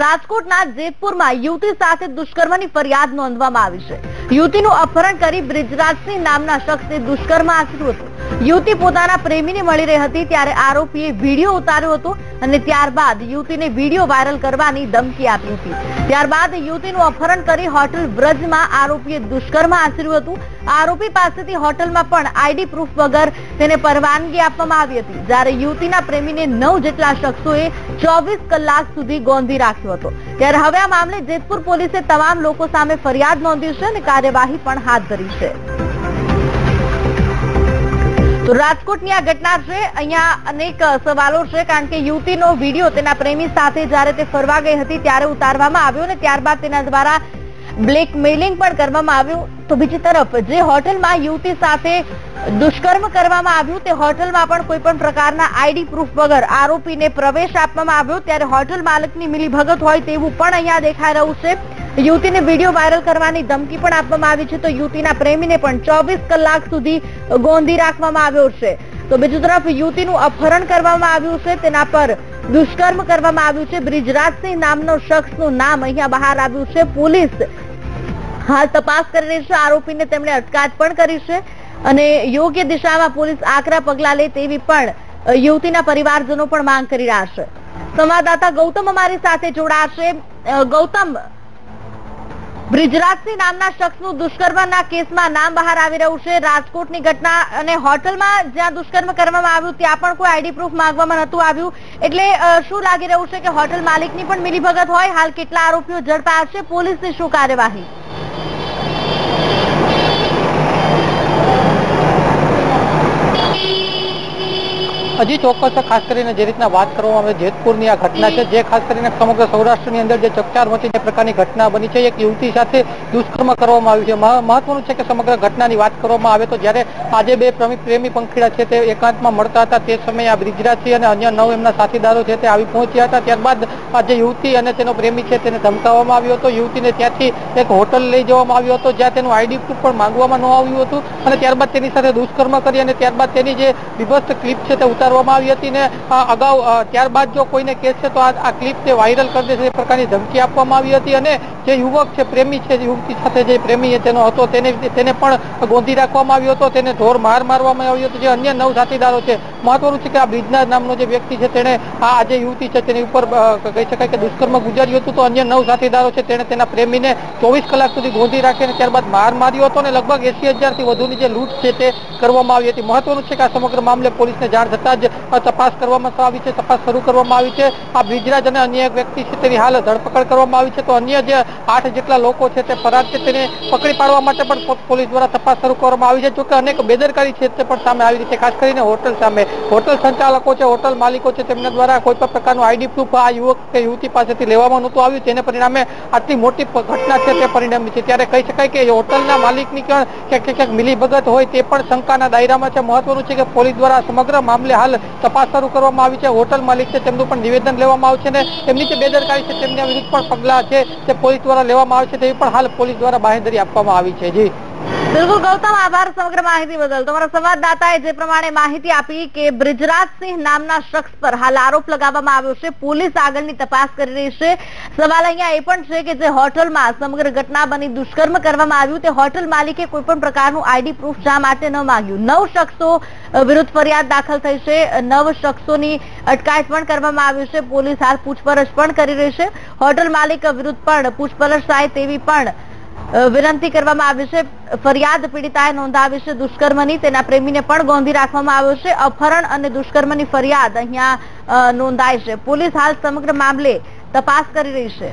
રાજકોટના જેતપુરમાં યુવતી સાથે દુષ્કર્મની ફરિયાદ નોંધવામાં આવી છે. યુવતીનું અપહરણ કરી બ્રિજરાજસિંહ નામના શખ્સે દુષ્કર્મ આચર્યું હતું. યુવતી પોતાના પ્રેમીને મળી રહી હતી ત્યારે આરોપીએ વીડિયો ઉતાર્યો હતો અને ત્યારબાદ યુવતીને વીડિયો વાયરલ કરવાની ધમકી આપી હતી. ત્યારબાદ યુવતીનું અપહરણ કરી હોટલ બ્રજમાં આરોપીએ દુષ્કર્મ આચર્યું હતું. આરોપી પાસેથી હોટલમાં પણ આઈડી પ્રૂફ વગર તેને પરવાનગી આપવામાં આવી હતી. જ્યારે યુવતીના પ્રેમીને નવ જેટલા શખ્સોએ ચોવીસ કલાક સુધી ગોંધી રાખ્યો હતો. ત્યારે હવે આ મામલે જેતપુર પોલીસે તમામ લોકો સામે ફરિયાદ નોંધી છે અને કાર્યવાહી પણ હાથ ધરી છે. તો રાજકોટની આ ઘટના છે. અહીંયા અનેક સવાલો છે કારણ કે યુવતીનો વીડિયો તેના પ્રેમી સાથે જ્યારે તે ફરવા ગઈ હતી ત્યારે ઉતારવામાં આવ્યો અને ત્યારબાદ તેના દ્વારા બ્લેકમેલિંગ પણ કરવામાં આવ્યું. તો બીજી તરફ, જે હોટલમાં યુવતી સાથે દુષ્કર્મ કરવામાં આવ્યું, તે હોટલમાં પણ કોઈ પણ પ્રકારના આઈડી પ્રૂફ વગર આરોપીને પ્રવેશ આપવામાં આવ્યો. ત્યારે હોટલ માલિકની મિલીભગત હોય તેવું પણ અહીંયા દેખાઈ રહ્યું છે. યુવતીને વીડિયો વાયરલ કરવાની ધમકી પણ આપવામાં આવી છે. તો યુવતીના પ્રેમીને પણ ચોવીસ કલાક સુધી ગોંધી રાખવામાં આવ્યો છે. તો બીજી તરફ, યુવતીનું અપહરણ કરવામાં આવ્યું છે. તેના પર દુષ્કર્મ કરવામાં આવ્યું છે. બ્રિજરાજસિંહ નામનો શખ્સનું નામ અહીંયા બહાર આવ્યું છે. પોલીસ હાલ તપાસ કરી રહી છે. આરોપીને તેમણે અટકાયત પણ કરી છે અને યોગ્ય દિશામાં પોલીસ આકરા પગલા લે તેવી પણ યુવતીના પરિવારજનો પણ માંગ કરી રહ્યા છે. સંવાદદાતા ગૌતમ અમારી સાથે જોડાશે ગૌતમ બ્રિજરાજસિંહ નામના શખ્સનું દુષ્કર્મના કેસમાં નામ બહાર આવી રહ્યું છે. રાજકોટની ઘટના અને હોટલમાં જ્યાં દુષ્કર્મ કરવામાં આવ્યું, ત્યાં પણ કોઈ આઈડી પ્રૂફ માંગવામાં નહોતું આવ્યું. એટલે શું લાગી રહ્યું છે કે હોટલ માલિકની પણ મિલીભગત હોય? હાલ કેટલા આરોપીઓ ઝડપાયા છે? પોલીસની શું કાર્યવાહી? હજી ચોક્કસ ખાસ કરીને જે રીતના વાત કરવામાં આવે જેતપુરની આ ઘટના છે, જે ખાસ કરીને સમગ્ર સૌરાષ્ટ્રની અંદર જે ચકચાર મચી જે પ્રકારની ઘટના બની છે, એક યુવતી સાથે દુષ્કર્મ કરવામાં આવ્યું છે. મહત્વનું છે કે સમગ્ર ઘટનાની વાત કરવામાં આવે તો જ્યારે આજે બે પ્રેમી પંખીડા છે તે એકાંતમાં મળતા હતા, તે સમયે આ બ્રિજરાજસિંહ અને અન્ય નવ એમના સાથીદારો છે તે આવી પહોંચ્યા હતા. ત્યારબાદ આ જે યુવતી અને તેનો પ્રેમી છે તેને ધમકાવવામાં આવ્યો હતો. યુવતીને ત્યાંથી એક હોટલ લઈ જવામાં આવ્યો હતો, જ્યાં તેનું આઈડી પ્રૂફ પણ માંગવામાં ન આવ્યું હતું અને ત્યારબાદ તેની સાથે દુષ્કર્મ કરી અને ત્યારબાદ તેની જે વિભસ્ત ક્લિપ છે તે ઉતારવામાં આવી હતી ને અગાઉ ત્યારબાદ જો કોઈને કેસ છે, તો આ ક્લિપ તે વાયરલ કરી દેશે એ પ્રકારની ધમકી આપવામાં આવી હતી અને જે યુવક છે, પ્રેમી છે યુવતી સાથે જે પ્રેમી તેનો હતો, તેને તેને પણ ગોંધી રાખવામાં આવ્યો હતો, તેને ઢોર માર મારવામાં આવ્યો હતો, જે અન્ય નવ સાથીદારો છે. મહત્વનું છે કે આ બ્રિજનાથ નામનો જે વ્યક્તિ છે તેને આ જે યુવતી છે, તેની ઉપર કહી શકાય કે દુષ્કર્મ ગુજાર્યું હતું, તો અન્ય નવ સાથીદારો છે તેને તેના પ્રેમીને ચોવીસ કલાક સુધી ગોંધી રાખી અને ત્યારબાદ માર માર્યો હતો અને લગભગ એસી હજારથી વધુની જે લૂંટ છે, તે કરવામાં આવી હતી. મહત્વનું છે કે આ સમગ્ર મામલે પોલીસને જાણ થતાં જ તપાસ કરવામાં આવી છે, તપાસ શરૂ કરવામાં આવી છે. આ બ્રિજરાજ અને અન્ય એક વ્યક્તિ છે, તેની હાલ ધરપકડ કરવામાં આવી છે. તો અન્ય જે આઠ જેટલા લોકો છે, તે ફરાર છે, તેને પકડી પાડવા માટે પણ પોલીસ દ્વારા તપાસ શરૂ કરવામાં આવી છે. જોકે અનેક બેદરકારી છે, તે પણ સામે આવી છે. ખાસ કરીને હોટલ સામે. હોટલ સંચાલકો છે, હોટલ માલિકો છે, તેમના દ્વારા કોઈ પણ પ્રકારનું આઈડી પ્રૂફ આ યુવક કે યુવતી પાસેથી લેવામાં નહોતું આવ્યું. તેને પરિણામે આટલી મોટી ઘટના છે, તે પરિણમી છે. ત્યારે કહી શકાય કે હોટલના માલિકની પણ ક્યાંક ક્યાંક મિલીભગત હોય, તે પણ શંકાના દાયરામાં છે. મહત્વનું છે કે પોલીસ દ્વારા સમગ્ર મામલે હાલ તપાસ શરૂ કરવામાં આવી છે. હોટલ માલિક છે, તેમનું પણ નિવેદન લેવામાં આવશે ને તેમની જે બેદરકારી છે, તેમના વિરુદ્ધ પણ પગલાં છે તે પોલીસ દ્વારા લેવામાં આવે છે, તેવી પણ હાલ પોલીસ દ્વારા બાહેંધરી આપવામાં આવી છે. જી. બિલકુલ ગૌતમ, આભાર સમગ્ર માહિતી બદલ. તમારા સંવાદદાતાએ જે પ્રમાણે માહિતી આપી કે બ્રિજરાજસિંહ નામના શખ્સ પર હાલ આરોપ લગાવવામાં આવ્યો છે, પોલીસ આગળની તપાસ કરી રહી છે. સવાલ અહીંયા એ પણ છે કે જે હોટલમાં સમગ્ર ઘટના બની દુષ્કર્મ કરવામાં આવ્યું, તે હોટલ માલિકે કોઈ પણ પ્રકારનું આઈડી પ્રૂફ શા માટે ન માંગ્યું? નવ શખ્સો વિરુદ્ધ ફરિયાદ દાખલ થઈ છે. નવ શખ્સોની અટકાયત પણ કરવામાં આવ્યું છે. પોલીસ હાલ પૂછપરછ પણ કરી રહી છે. હોટલ માલિક વિરુદ્ધ પણ પૂછપરછ થાય તેવી પણ વિનંતી કરવામાં આવી છે. ફરિયાદ પીડિતાએ નોંધાવી છે દુષ્કર્મની. તેના પ્રેમીને પણ ગોંધી રાખવામાં આવ્યો છે. અપહરણ અને દુષ્કર્મની ફરિયાદ અહીંયા નોંધાઈ છે. પોલીસ હાલ સમગ્ર મામલે તપાસ કરી રહી છે.